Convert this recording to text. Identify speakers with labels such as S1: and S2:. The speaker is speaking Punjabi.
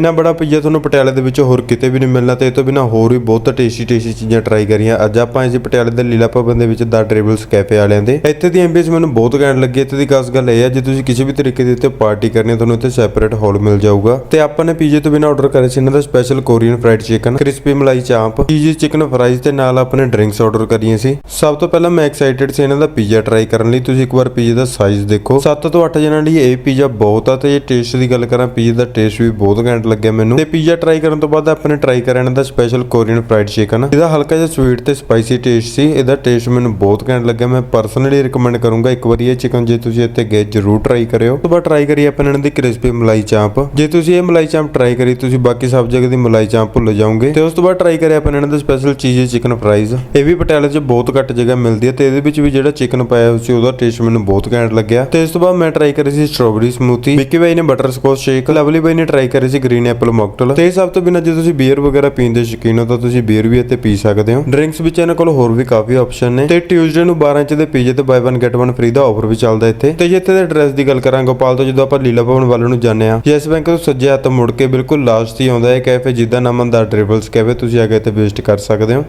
S1: ਇੰਨਾ ਬੜਾ ਪੀਜ਼ਾ ਤੁਹਾਨੂੰ ਪਟਿਆਲੇ ਦੇ ਵਿੱਚ ਹੋਰ ਕਿਤੇ ਵੀ ਨਹੀਂ ਮਿਲਣਾ ਤੇ ਇਹ ਤੋਂ ਬਿਨਾ ਹੋਰ ਵੀ ਬਹੁਤ ਟੇਸਟੀ ਟੇਸਟੀ ਚੀਜ਼ਾਂ ਟਰਾਈ ਕਰੀਆਂ। ਅੱਜ ਆਪਾਂ ਇਸ ਪਟਿਆਲੇ ਦੇ ਲੀਲਾ ਭਵਨ ਦੇ ਵਿੱਚ ਦਾ ਟ੍ਰੇਵਲਸ ਕੈਫੇ ਵਾਲਿਆਂ ਦੇ। ਇੱਥੇ ਦੀ ਐਂਬੀਐਂਸ ਮੈਨੂੰ ਬਹੁਤ ਘੈਂਟ ਲੱਗੀ। ਇੱਥੇ ਦੀ ਖਾਸ ਗੱਲ ਇਹ ਹੈ, ਜੇ ਤੁਸੀਂ ਕਿਸੇ ਵੀ ਤਰੀਕੇ ਦੇ ਉੱਤੇ ਪਾਰਟੀ ਕਰਨੀ ਤੁਹਾਨੂੰ ਇੱਥੇ ਸੈਪਰੇਟ ਹਾਲ ਮਿਲ ਜਾਊਗਾ। ਤੇ ਆਪਾਂ ਨੇ ਪੀਜ਼ੇ ਤੋਂ ਬਿਨਾ ਆਰਡਰ ਕਰੇ ਸੀ ਇਹਨਾਂ ਦਾ special Korean fried chicken crispy malai chaap cheesy chicken fries ਤੇ ਨਾਲ ਆਪਣੇ ਡਰਿੰਕਸ ਆਰਡਰ ਕਰੀਆਂ ਸੀ। ਸਭ ਤੋਂ ਪਹਿਲਾਂ ਮੈਂ ਐਕਸਾਈਟਿਡ ਸੀ ਇਹਨਾਂ ਦਾ ਪੀਜ਼ਾ ਟਰਾਈ ਕਰਨ ਲਈ। ਤੁਸੀਂ ਇੱਕ ਵਾਰ ਪੀਜ਼ੇ ਦਾ ਸਾਈਜ਼ ਦੇਖੋ। 7 ਤੋਂ 8 ਜਣਾਂ ਲਈ ਇਹ ਪੀਜ਼ਾ ਬਹੁਤ ਆ ਤੇ ਇਹ ਟੇਸਟ ਦੀ ਗੱਲ ਕਰਾਂ ਪੀਜ਼ੇ ਦਾ ਟੇਸਟ ਵੀ ਬਹੁਤ ਘੈਂਟ ਲੱਗਿਆ ਮੈਨੂੰ। ਤੇ ਪੀਜ਼ਾ ਟਰਾਈ ਕਰਨ ਤੋਂ ਬਾਅਦ ਆਪਾਂ ਨੇ ਟਰਾਈ ਕਰਿਆ ਇਹਨਾਂ ਦਾ ਸਪੈਸ਼ਲ ਕੋਰੀਅਨ ਫਰਾਈਡ ਚਿਕਨ ਇਹਦਾ ਹਲਕਾ ਜਿਹਾ ਸਵੀਟ ਤੇ ਸਪਾਈਸੀ ਟੇਸਟ ਸੀ। ਇਹਦਾ ਟੇਸਟ ਮੈਨੂੰ ਬਹੁਤ ਘੈਂਟ ਲੱਗਿਆ। ਮੈਂ ਪਰਸਨਲੀ ਰეკਮੈਂਡ ਕਰੂੰਗਾ। ਇੱਕ ਵਾਰੀ ਇਹ ਚਿਕਨ ਜੇ ਤੁਸੀਂ ਇੱਥੇ ਗਏ, ਜਰੂਰ ਟਰਾਈ ਕਰਿਓ। ਤੋਂ ਬਾਅਦ ਟਰਾਈ ਕਰੀ ਆਪਾਂ ਇਹਨਾਂ ਦੀ ਕ੍ਰਿਸਪੀ ਮਲਾਈ ਚਾਂਪ। ਜੇ ਤੁਸੀਂ ਇਹ ਮਲਾਈ ਚਾਂਪ ਟਰਾਈ ਕਰੀ, ਤੁਸੀਂ ਬਾਕੀ ਸਭ ਜਗ੍ਹਾ ਦੀ ਮਲਾਈ ਚਾਂਪ ਭੁੱਲ ਜਾਓਗੇ। ਤੇ ਉਸ ਤੋਂ ਬਾਅਦ ਟਰਾਈ ਕਰਿਆ ਆਪਾਂ ਇਹਨਾਂ ਦਾ ਸਪੈਸ਼ਲ ਚੀਜ਼ੀ ਚਿਕਨ ਫਰਾਈਜ਼ ਇਹ ਵੀ ਪਟਿਆਲੇ 'ਚ ਬਹੁਤ ਘੱਟ ਜਗ੍ਹਾ ਮਿਲਦੀ ਹੈ ਤੇ ਇਹਦੇ ਵਿੱਚ ਵੀ ਜਿਹੜਾ ਚਿਕਨ ਪਾਇਆ ਹੋਇਆ ਸੀ, ਉਹਦਾ ਟੇਸਟ ਮੈਨੂੰ ਬਹੁਤ ਘੈਂਟ ਲੱਗਿਆ। ਤੇ ਇਸ ਤੋਂ ਬਾਅਦ ਮੈਂ ਟਰਾਈ ਕਰੀ ਸੀ ਸਟ੍ਰਾਬੇਰੀ ਸਮੂਥੀ ਵਿੱਕੀ ਬਾਈ ਨੇ ਬਟਰ ਸਕੋਚ ਸ਼ੇਕ ਲਵਲੀ ਬਾਈ ਨੇ ਟਰਾਈ ਕਰੀ ਸੀ ਗ੍ਰੀਨ ਐਪਲ ਮੌਕਟੇਲ ਤੇ ਸਭ ਤੋਂ ਬਿਨਾਂ ਜੇ ਤੁਸੀਂ ਬੀਅਰ ਵਗੈਰਾ ਪੀਣ ਦੇ ਸ਼ੌਕੀਨ ਹੋ ਤਾਂ ਤੁਸੀਂ ਬੀਅਰ ਵੀ ਇੱਥੇ ਪੀ ਸਕਦੇ ਹੋ। ਡਰਿੰਕਸ ਵਿੱਚ ਇਹਨਾਂ ਕੋਲ ਹੋਰ ਵੀ ਕਾਫੀ ਆਪਸ਼ਨ ਨੇ। ਤੇ ਟਿਊਜ਼ਡੇ ਨੂੰ 12 ਇੰਚ ਦੇ ਪੀਜੇ ਤੇ ਬਾਈ 1 ਗੈਟ 1 ਫ੍ਰੀ ਦਾ ਆਫਰ ਵੀ ਚੱਲਦਾ ਇੱਥੇ। ਤੇ ਜੇ ਦੇ ਐਡਰੈਸ ਦੀ ਗੱਲ ਕਰਾਂ, ਗੋਪਾਲ ਤੋਂ ਜਦੋਂ ਆਪਾਂ ਲੀਲਾ ਭਵਨ ਵੱਲ ਨੂੰ ਜਾਂਦੇ ਆ ਯੈਸ ਬੈਂਕ ਤੋਂ ਸੱਜੇ ਹੱਥ ਮੁੜ ਕੇ ਬਿਲਕੁਲ ਲਾਸਟ ਹੀ ਆਉਂਦਾ ਹੈ। ਕੈਫੇ ਜਿੱਦਾਂ ਨਾਮ ਦਾ ਡ੍ਰਿਬਲਸ ਕੈਫੇ, ਤੁਸੀਂ ਆ ਕੇ ਇੱਥੇ ਵਿਜ਼ਿਟ ਕਰ ਸਕਦੇ ਹੋ।